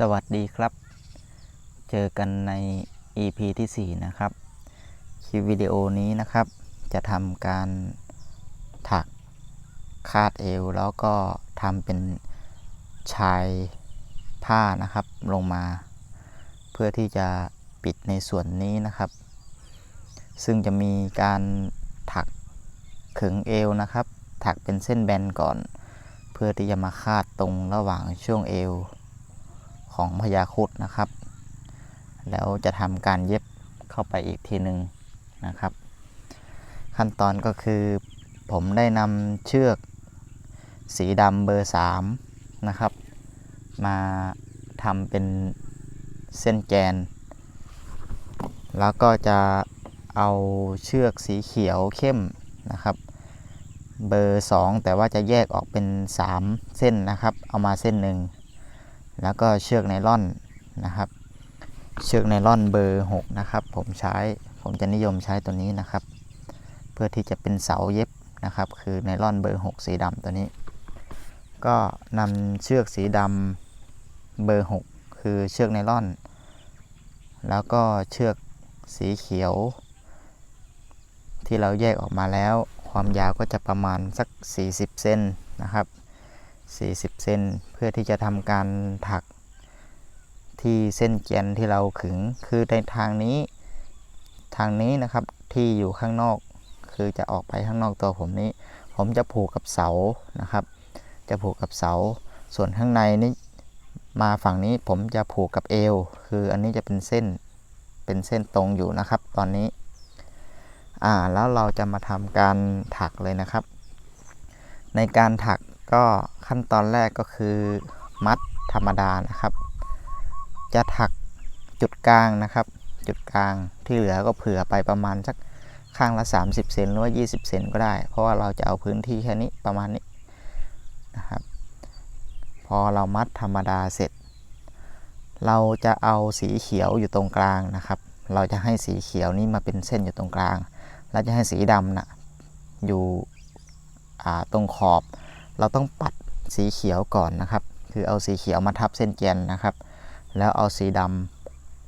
สวัสดีครับ เจอกันใน EP ที่ 4 นะครับ คลิปวิดีโอนี้นะครับ จะทำการถักคาดเอว แล้วก็ทำเป็นชายผ้านะครับ ลงมา เพื่อที่จะปิดในส่วนนี้นะครับ ซึ่งจะมีการถักขึงเอวนะครับ ถักเป็นเส้นแบนก่อน เพื่อที่จะมาคาดตรงระหว่างช่วงเอว ของพญาครุดนะครับ แล้วจะทำการเย็บเข้าไปอีกทีหนึ่งนะครับ ขั้นตอนก็คือผมได้นำเชือกสีดำเบอร์3นะครับ มาทำเป็นเส้นแกน แล้วก็จะเอาเชือกสีเขียวเข้มนะครับ เบอร์ 2 แต่ว่าจะแยกออกเป็น 3 เส้นนะครับ เอามาเส้นหนึ่ง แล้วก็เชือกไนล่อนนะครับ เชือกไนล่อนเบอร์ 6 นะครับ ผมใช้ผมจะนิยมใช้ตัวนี้นะครับ เพื่อที่จะเป็นเสาเย็บนะครับ คือไนล่อนเบอร์ 6 สีดำตัวนี้ ก็นำเชือกสีดำเบอร์ 6 คือเชือกไนล่อน แล้วก็เชือกสีเขียว ที่เราแยกออกมาแล้ว ความยาวก็จะประมาณสัก 40 เซนนะครับ 40 เซน เพื่อที่จะทำการถักที่เส้นแกนที่เราขึง คือในทางนี้ทางนี้นะครับที่อยู่ข้างนอก คือจะออกไปข้างนอกตัวผมนี้ ผมจะผูกกับเสานะครับ จะผูกกับเสา ส่วนข้างในนี้มาฝั่งนี้ผมจะผูกกับเอว คืออันนี้จะเป็นเส้นเป็นเส้นตรงอยู่นะครับ ตอนนี้อ่าแล้วเราจะมาทำการถักเลยนะครับ ในการถัก ก็ขั้นตอนแรกก็คือมัดธรรมดานะครับ จะถักจุดกลางนะครับ จุดกลางที่เหลือก็เผื่อไปประมาณสักข้างละ 30 เซนหรือว่า 20 เซนก็ได้ เพราะว่าเราจะเอาพื้นที่แค่นี้ประมาณนี้นะครับ พอเรามัดธรรมดาเสร็จ เราจะเอาสีเขียวอยู่ตรงกลางนะครับ เราจะให้สีเขียวนี้มาเป็นเส้นอยู่ตรงกลาง เราจะให้สีดำนะ่ะอยู่ตรงขอบ เราต้องปัดสีเขียวก่อนนะครับ คือเอาสีเขียวมาทับเส้นแกนนะครับ แล้วเอาสีด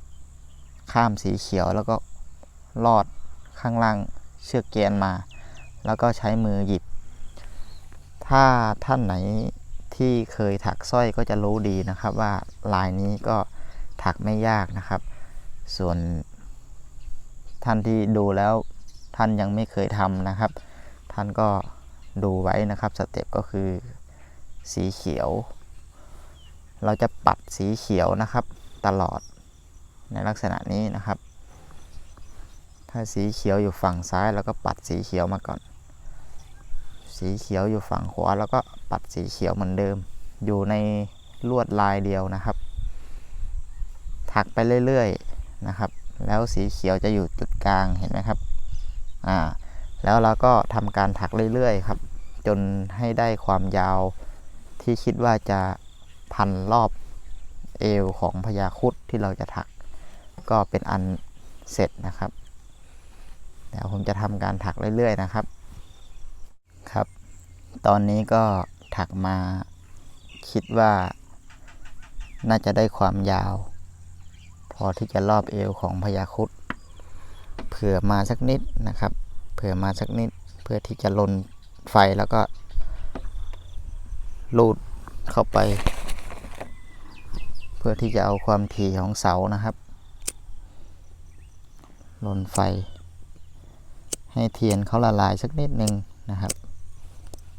ำข้ามสีเขียวแล้วก็ลอดข้างล่างเชือกแกนมา แล้วก็ใช้มือหยิบ ถ้าท่านไหนที่เคยถักสร้อยก็จะรู้ดีนะครับว่าลายนี้ก็ถักไม่ยากนะครับ ส่วนท่านที่ดูแล้วท่านยังไม่เคยทำนะครับ ท่านก็ ดูไว้นะครับสเต็ปก็คือสีเขียว เราจะปัดสีเขียวนะครับตลอดในลักษณะนี้นะครับ ถ้าสีเขียวอยู่ฝั่งซ้ายเราก็ปัดสีเขียวมาก่อน สีเขียวอยู่ฝั่งขวาแล้วก็ปัดสีเขียวเหมือนเดิม อยู่ในลวดลายเดียวนะครับ ถักไปเรื่อยๆนะครับ แล้วสีเขียวจะอยู่จุดกลางเห็นไหมครับอ่า แล้วเราก็ทำการถักเรื่อยๆครับ จนให้ได้ความยาวที่คิดว่าจะพันรอบเอวของพญาคุดที่เราจะถัก ก็เป็นอันเสร็จนะครับเดี๋ยวผมจะทำการถักเรื่อยๆนะครับครับ ตอนนี้ก็ถักมาคิดว่าน่าจะได้ความยาว พอที่จะรอบเอวของพญาคุดเผื่อมาสักนิดนะครับ เผื่อมาสักนิดเพื่อที่จะลนไฟแล้วก็ลูดเข้าไป เพื่อที่จะเอาความถี่ของเสานะครับลนไฟ ให้เทียนเขาละลายสักนิดนึงนะครับ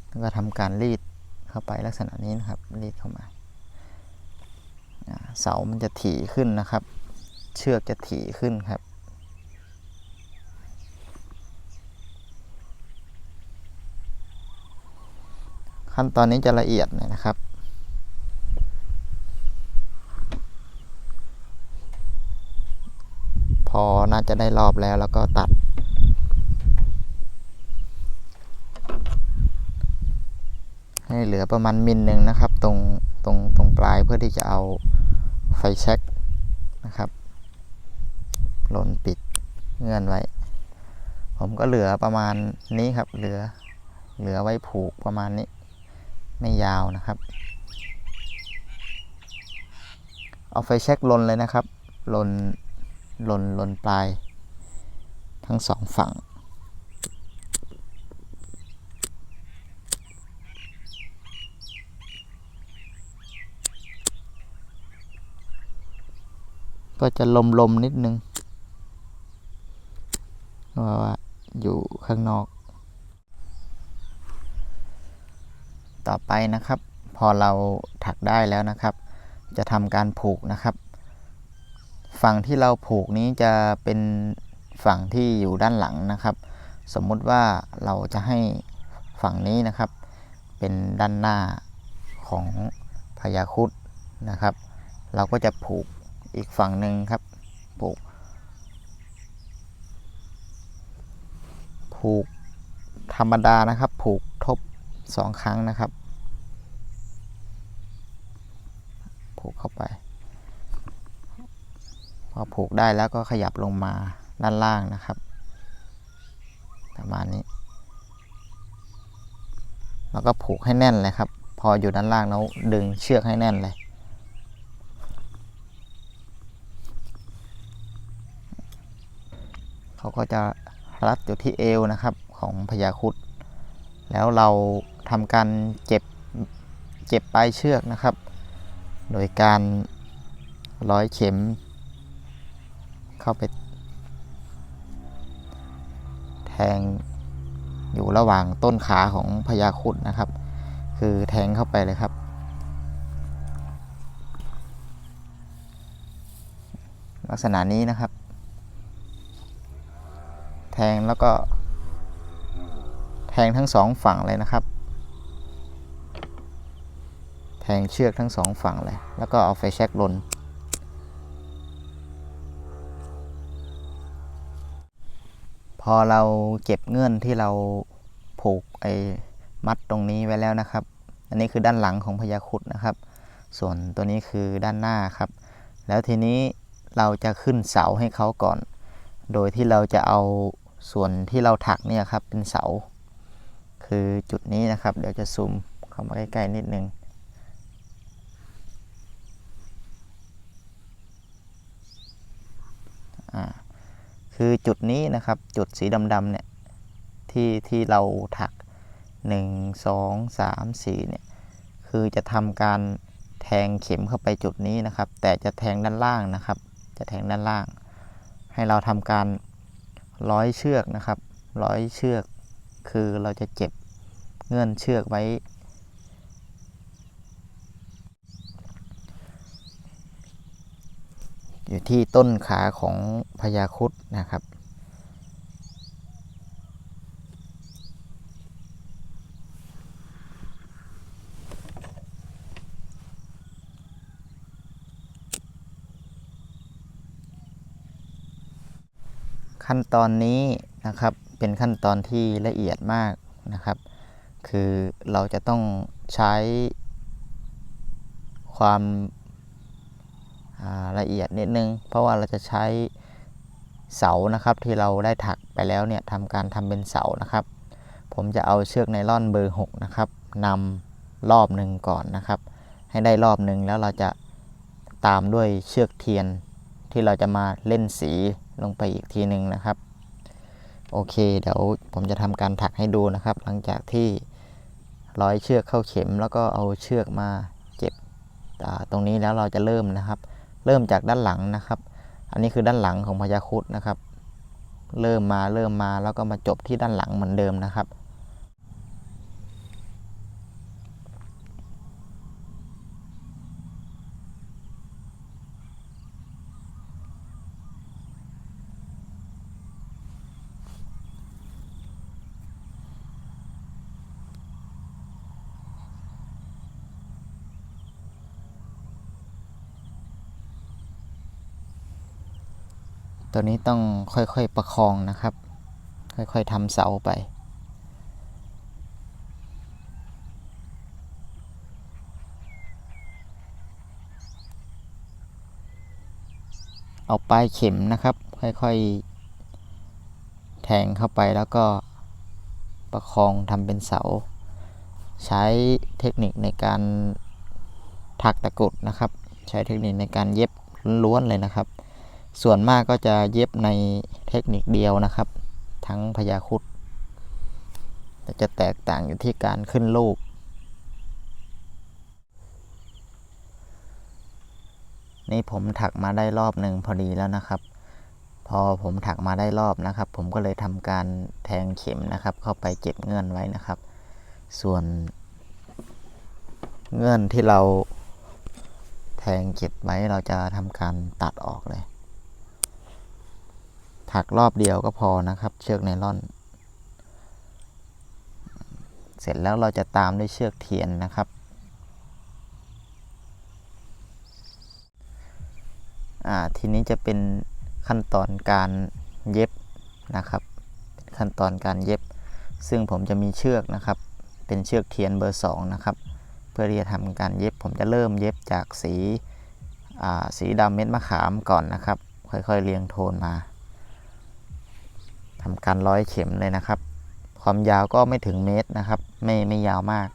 แล้วก็ทำการรีดเข้าไปลักษณะนี้นะครับ รีดเข้ามาเสามันจะถี่ขึ้นนะครับ เชือกจะถี่ขึ้นครับ ขั้นตอนนี้จะละเอียดหน่อยนะครับ พอน่าจะได้รอบแล้วแล้วก็ตัด ให้เหลือประมาณมิลหนึ่งนะครับ ตรงตรงตรงปลายเพื่อที่จะเอาไฟแช็กนะครับหล่นปิดเงื่อนไว้ ผมก็เหลือประมาณนี้ครับ เหลือเหลือไว้ผูกประมาณนี้ ไม่ยาวนะครับ เอาไฟแช็กลนเลยนะครับลนลนลนปลาย ทั้งสองฝั่ง ก็จะลมลมๆนิดนึงว่าอยู่ข้างนอก ต่อไปนะครับ พอเราถักได้แล้วนะครับ จะทำการผูกนะครับ ฝั่งที่เราผูกนี้จะเป็นฝั่งที่อยู่ด้านหลังนะครับ สมมุติว่าเราจะให้ฝั่งนี้นะครับ เป็นด้านหน้าของพญาคุดนะครับ เราก็จะผูกอีกฝั่งหนึ่งครับ ผูก ผูกธรรมดานะครับ ผูกทบ สองครั้งนะครับผูกเข้าไป พอผูกได้แล้วก็ขยับลงมาด้านล่างนะครับ ประมาณนี้ แล้วก็ผูกให้แน่นเลยครับ พออยู่ด้านล่างแล้วดึงเชือกให้แน่นเลยเขาก็จะรัดอยู่ที่เอวนะครับของพญาคุดแล้วเรา ทำการเจ็บเจ็บปลายเชือกนะครับ โดยการร้อยเข็ม เข้าไป แทงอยู่ระหว่างต้นขาของพญาคุดนะครับ คือแทงเข้าไปเลยครับ ลักษณะนี้นะครับ แทงแล้วก็แทงทั้งสองฝั่งเลยนะครับ งเชือกทั้งสองฝั่งเลย แล้วก็เอาไฟแช็กลน พอเราเก็บเงื่อนที่เราผูกไอ้มัดตรงนี้ไว้แล้วนะครับ อันนี้คือด้านหลังของพญาคุดนะครับ ส่วนตัวนี้คือด้านหน้าครับ แล้วทีนี้เราจะขึ้นเสาให้เขาก่อน โดยที่เราจะเอาส่วนที่เราถักเนี่ยครับเป็นเสา คือจุดนี้นะครับ เดี๋ยวจะซูมเข้ามาใกล้ ๆ นิดนึง อ่า คือจุดนี้นะครับจุดสีดำๆเนี่ยที่ที่เราถัก 1 2 3 4เนี่ยคือจะทำการแทงเข็มเข้าไปจุดนี้นะครับ แต่จะแทงด้านล่างนะครับ จะแทงด้านล่าง ให้เราทำการร้อยเชือกนะครับ ร้อยเชือก คือเราจะเจ็บเงื่อนเชือกไว้ อยู่ที่ต้นขาของพญาครุดนะครับขั้นตอนนี้นะครับเป็นขั้นตอนที่ละเอียดมากนะครับ คือเราจะต้องใช้ความ ละเอียดนิดนึง เพราะว่าเราจะใช้เสานะครับที่เราได้ถักไปแล้วเนี่ยทำการทำเป็นเสานะครับ ผมจะเอาเชือกไนล่อนเบอร์ 6 นะครับนำรอบหนึ่งก่อนนะครับ ให้ได้รอบหนึ่งแล้วเราจะตามด้วยเชือกเทียนที่เราจะมาเล่นสีลงไปอีกทีหนึ่งนะครับ โอเค เดี๋ยวผมจะทำการถักให้ดูนะครับ หลังจากที่ร้อยเชือกเข้าเข็ม แล้วก็เอาเชือกมาเก็บตรงนี้แล้วเราจะเริ่มนะครับ เริ่มจากด้านหลังนะครับ อันนี้คือด้านหลังของพญาครุดนะครับ เริ่มมาเริ่มมาแล้วก็มาจบที่ด้านหลังเหมือนเดิมนะครับ ตัวนี้ต้องค่อยๆประคองนะครับ ค่อยๆทำเสาไป เอาปลายเข็มนะครับ ค่อยๆ แทงเข้าไปแล้วก็ประคองทำเป็นเสา ใช้เทคนิคในการถักตะกรุดนะครับ ใช้เทคนิคในการเย็บล้วนๆเลยนะครับ ส่วนมากก็จะเย็บในเทคนิคเดียวนะครับ ทั้งพยาครุดแต่จะแตกต่างอยู่ที่การขึ้นลูก นี่ผมถักมาได้รอบหนึ่งพอดีแล้วนะครับ พอผมถักมาได้รอบนะครับ ผมก็เลยทำการแทงเข็มนะครับ เข้าไปเก็บเงื่อนไว้นะครับ ส่วนเงื่อนที่เราแทงเก็บไว้เราจะทำการตัดออกเลย ถักรอบเดียวก็พอนะครับ เชือกไนล่อน เสร็จแล้วเราจะตามด้วยเชือกเทียนนะครับทีนี้จะเป็นขั้นตอนการเย็บนะครับขั้นตอนการเย็บ ซึ่งผมจะมีเชือกนะครับ เป็นเชือกเทียนเบอร์ 2 นะครับ เพื่อที่จะทำการเย็บ ผมจะเริ่มเย็บจากสีสีดำเม็ดมะขามก่อนนะครับ ค่อยๆเรียงโทนมา ทำการร้อยเข็มเลยนะครับ ความยาวก็ไม่ถึงเมตรนะครับ ไม่ไม่ยาวมาก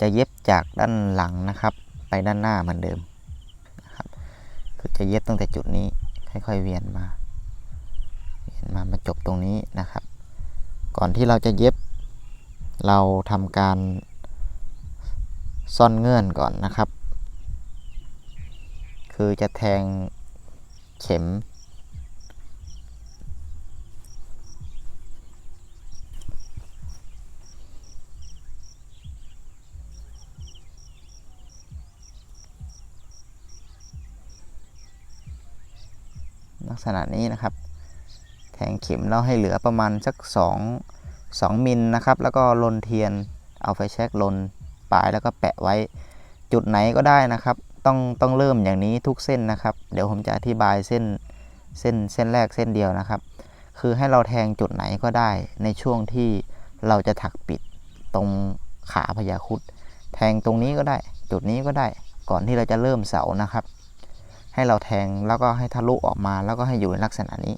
จะเย็บจากด้านหลังนะครับ ไปด้านหน้าเหมือนเดิมนะคือจะเย็บตั้งแต่จุดนี้ค่อยๆเวียนมาเวียนมามาจบตรงนี้นะครับ ก่อนที่เราจะเย็บ เราทำการซ่อนเงื่อนก่อนนะครับ คือจะแทงเข็ม ษณะนี้นะครับ แทงเข็มแล้วให้เหลือประมาณสัก 2 2มิลนะครับ แล้วก็ลนเทียนเอาไฟแช็กลนปลายแล้วก็แปะไว้จุดไหนก็ได้นะครับ ต้องต้องเริ่มอย่างนี้ทุกเส้นนะครับ เดี๋ยวผมจะอธิบายเส้นเส้นเส้นแรกเส้นเดียวนะครับ คือให้เราแทงจุดไหนก็ได้ ในช่วงที่เราจะถักปิดตรงขาพยาครุดแทงตรงนี้ก็ได้ จุดนี้ก็ได้ ก่อนที่เราจะเริ่มเสานะครับ ให้เราแทงแล้วก็ให้ทะลุออกมาแล้วก็ให้อยู่ในลักษณะนี้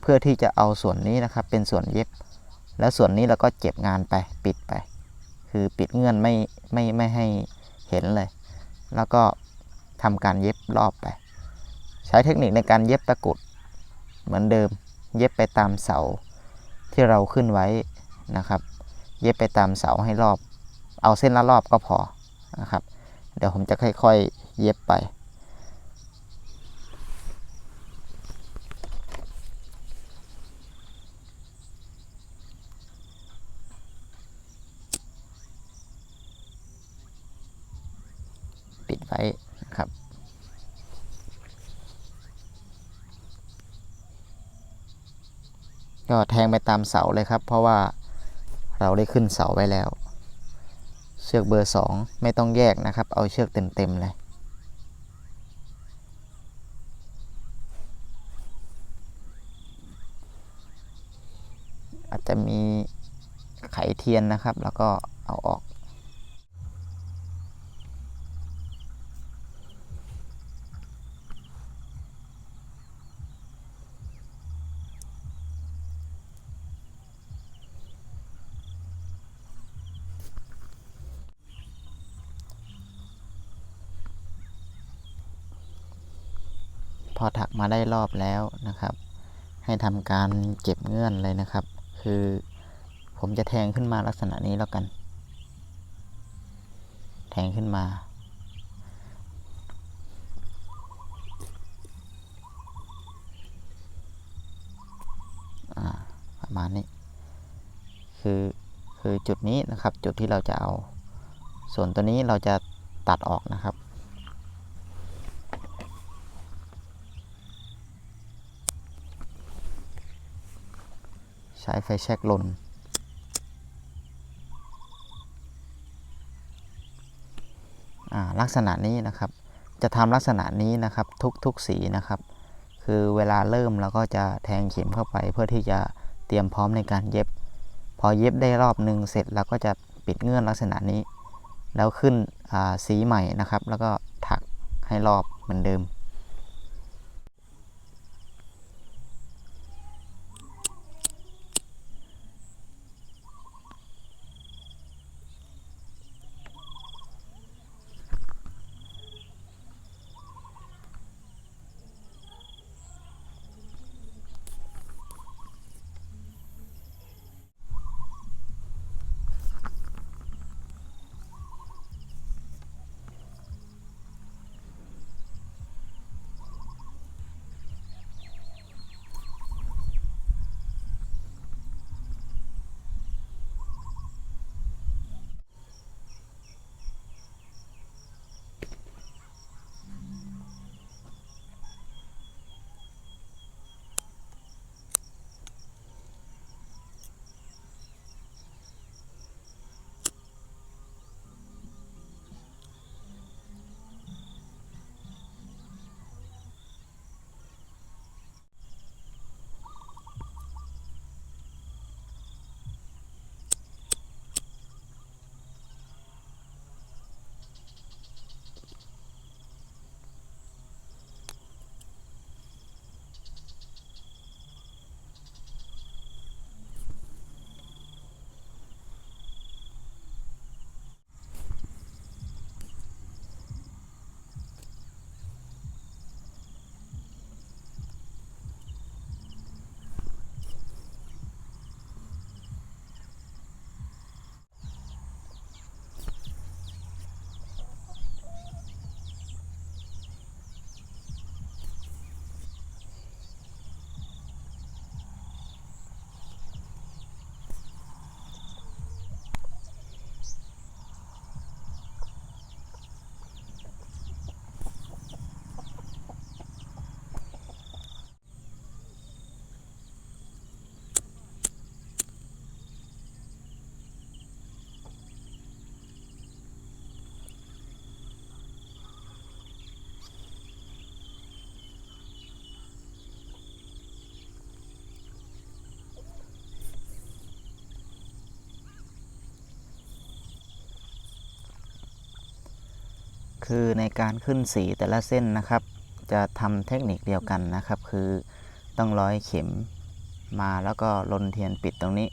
เพื่อที่จะเอาส่วนนี้นะครับเป็นส่วนเย็บ แล้วส่วนนี้เราก็เก็บงานไปปิดไป คือปิดเงื่อนไม่ไม่ไม่ให้เห็นเลย แล้วก็ทำการเย็บรอบไป ใช้เทคนิคในการเย็บตะกุด เหมือนเดิมเย็บไปตามเสาที่เราขึ้นไว้นะครับ เย็บไปตามเสาให้รอบ เอาเส้นละรอบก็พอนะครับ เดี๋ยวผมจะค่อยๆ เย็บไปดไว้นะครับ ก็แทงไปตามเสาเลยครับ เพราะว่าเราได้ขึ้นเสาไว้แล้ว เชือกเบอร์ 2 ไม่ต้องแยกนะครับ เอาเชือกเต็มๆเลยอาจจะมีไขเทียนนะครับ แล้วก็ พอถักมาได้รอบแล้วนะครับ ให้ทำการเก็บเงื่อนเลยนะครับ คือผมจะแทงขึ้นมาลักษณะนี้แล้วกัน แทงขึ้นมา ประมาณนี้ คือคือจุดนี้นะครับ จุดที่เราจะเอา ส่วนตัวนี้เราจะตัดออกนะครับ ใช้ไฟแช็กลนอ่าลักษณะนี้นะครับ จะทำลักษณะนี้นะครับทุกทุกสีนะครับ คือเวลาเริ่มเราก็จะแทงเข็มเข้าไป เพื่อที่จะเตรียมพร้อมในการเย็บ พอเย็บได้รอบหนึ่งเสร็จเราก็จะปิดเงื่อนลักษณะนี้ แล้วขึ้นสีใหม่นะครับ แล้วก็ถักให้รอบเหมือนเดิม คือในการขึ้นสีแต่ละเส้นนะครับ จะทำเทคนิคเดียวกันนะครับ คือต้องร้อยเข็มมาแล้วก็ลนเทียนปิดตรงนี้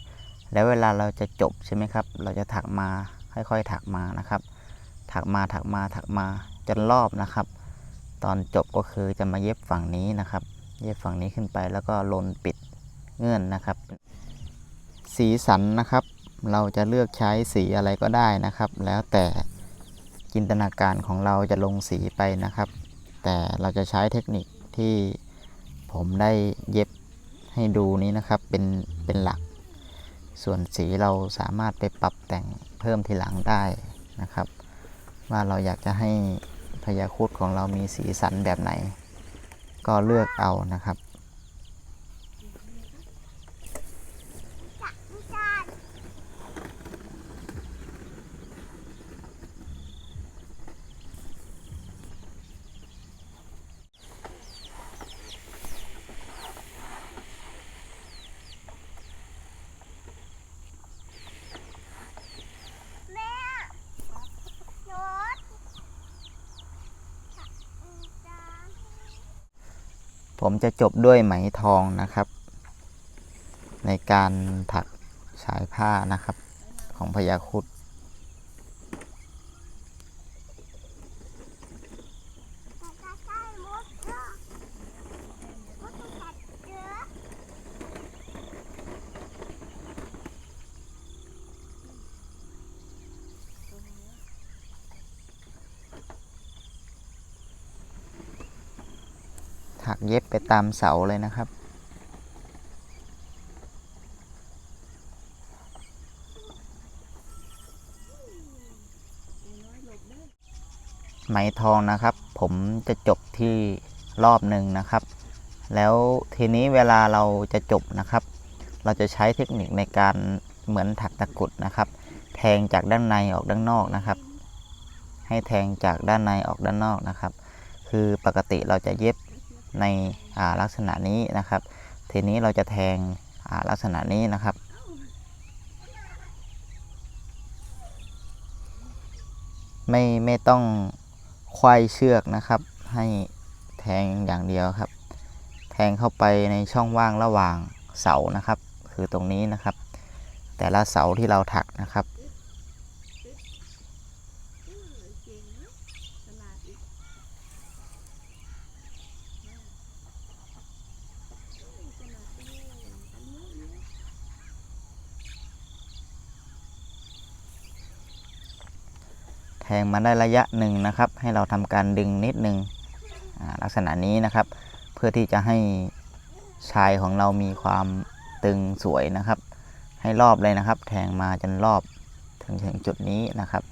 แล้วเวลาเราจะจบใช่ไหมครับ เราจะถักมาค่อยๆถักมานะครับ ถักมาถักมาถักมาจนรอบนะครับ ตอนจบก็คือจะมาเย็บฝั่งนี้นะครับ เย็บฝั่งนี้ขึ้นไปแล้วก็ลนปิดเงื่อนนะครับ สีสันนะครับ เราจะเลือกใช้สีอะไรก็ได้นะครับ แล้วแต่ จินตนาการของเราจะลงสีไปนะครับ แต่เราจะใช้เทคนิคที่ผมได้เย็บให้ดูนี้นะครับเป็นเป็นหลัก ส่วนสีเราสามารถไปปรับแต่งเพิ่มทีหลังได้นะครับ ว่าเราอยากจะให้พยาคุดของเรามีสีสันแบบไหน ก็เลือกเอานะครับ แม่รถจาน ผมจะจบด้วยไหมทองนะครับ ในการถักฉายผ้านะครับ ของพยาครุด แต่จะใช่มดเนาะมดต้องกัดเยอะ ถั กเย็บไปตามเสาเลยนะครับ ไหมทองนะครับ ผมจะจบที่รอบหนึ่งนะครับ แล้วทีนี้เวลาเราจะจบนะครับ เราจะใช้เทคนิคในการเหมือนถักตะกรุดนะครับ แทงจากด้านในออกด้านนอกนะครับ ให้แทงจากด้านในออกด้านนอกนะครับ คือปกติเราจะเย็บ ในลักษณะนี้นะครับ ทีนี้เราจะแทงลักษณะนี้นะครับไม่ไม่ต้องควายเชือกนะครับ ให้แทงอย่างเดียวครับ แทงเข้าไปในช่องว่างระหว่างเสานะครับ คือตรงนี้นะครับ แต่ละเสาที่เราถักนะครับ แท งมาได้ระยะหนึ่งนะครับ ให้เราทำการดึงนิดนึงอ่าลักษณะนี้นะครับ เพื่อที่จะให้ชายของเรามีความตึงสวยนะครับ ให้รอบเลยนะครับ แทงมาจนรอบถึงถึงจุดนี้นะครับ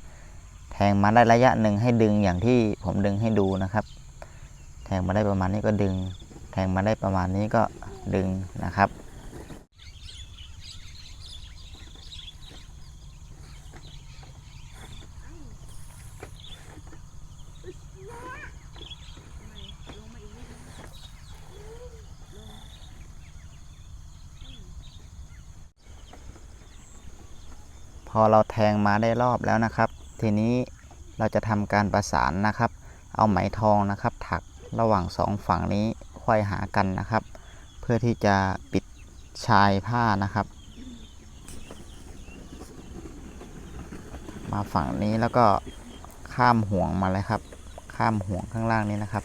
แทงมาได้ระยะหนึ่งให้ดึงอย่างที่ผมดึงให้ดูนะครับ แทงมาได้ประมาณนี้ก็ดึง แทงมาได้ประมาณนี้ก็ดึงนะครับ พ อเราแทงมาได้รอบแล้วนะครับ ทีนี้เราจะทำการประสานนะครับ เอาไหมทองนะครับ ถักระหว่างสองฝั่งนี้ไขว้หากันนะครับ เพื่อที่จะปิดชายผ้านะครับ มาฝั่งนี้แล้วก็ข้ามห่วงมาเลยครับ ข้ามห่วงข้างล่างนี้นะครับ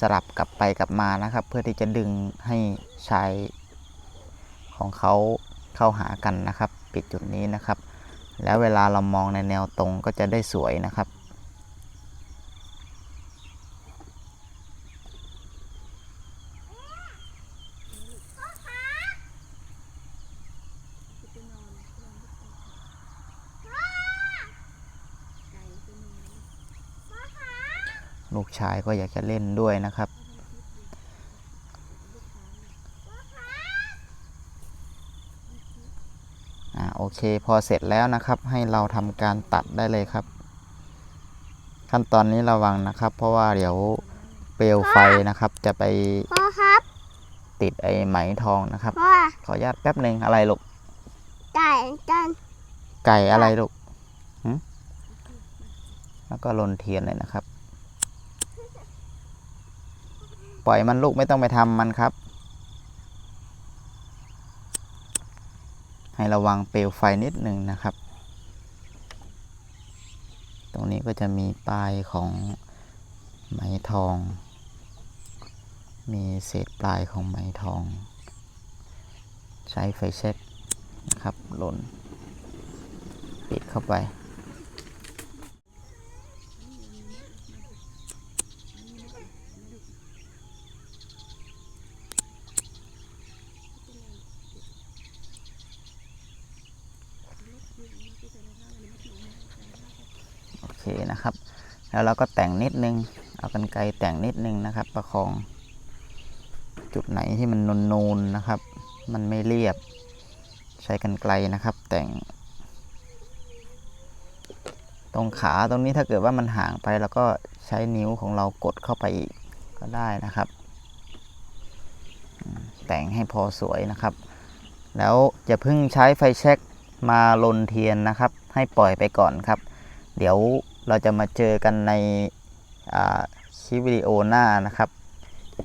สลับกลับไปกลับมานะครับ เพื่อที่จะดึงให้ชายของเขาเข้าหากันนะครับ ปิดจุดนี้นะครับ แล้วเวลาเรามองในแนวตรงก็จะได้สวยนะครับ ลูกชายก็อยากจะเล่นด้วยนะครับ อ่าโอเคพอเสร็จแล้วนะครับให้เราทำการตัดได้เลยครับ ขั้นตอนนี้ระวังนะครับ เพราะว่าเดี๋ยวเปลวไฟนะครับ จะไปพ่อครับติดไอ้ไหมทองนะครับ พ่อขออนุญาตแป๊บหนึ่งอะไรลูกไก่จันไก่อะไรลูกหึแล้วก็ลนเทียนเลยนะครับ ปล่อยมันลูกไม่ต้องไปทำมันครับ ให้ระวังเปลวไฟนิดหนึ่งนะครับ ตรงนี้ก็จะมีปลายของไหมทอง มีเศษปลายของไหมทอง ใช้ไฟเช็คนะครับหล่นปิดเข้าไป โอเคนะครับ แล้วเราก็แต่งนิดนึง เอากันไกลแต่งนิดนึงนะครับ ประคอง จุดไหนที่มันนูนๆนะครับ มันไม่เรียบ ใช้กันไกลนะครับ แต่ง ตรงขาตรงนี้ถ้าเกิดว่ามันห่างไปแล้วก็ใช้นิ้วของเรากดเข้าไปอีกก็ได้นะครับ แต่งให้พอสวยนะครับ แล้วอย่าเพิ่งใช้ไฟแช็กมาลนเทียนนะครับ ให้ปล่อยไปก่อนครับ เดี๋ยว เราจะมาเจอกันในคลิปวิดีโอหน้านะครับ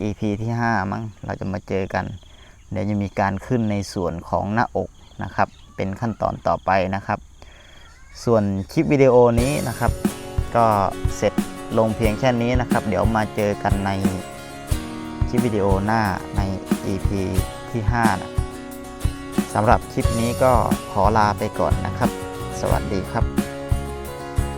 EP ที่ 5 มั้งเราจะมาเจอกัน เดี๋ยวจะมีการขึ้นในส่วนของหน้าอกนะครับ เป็นขั้นตอนต่อไปนะครับ ส่วนคลิปวิดีโอนี้นะครับ ก็เสร็จลงเพียงแค่นี้นะครับ เดี๋ยวมาเจอกันในคลิปวิดีโอหน้าใน EP ที่5นะสำหรับคลิปนี้ก็ขอลาไปก่อนนะครับ สวัสดีครับ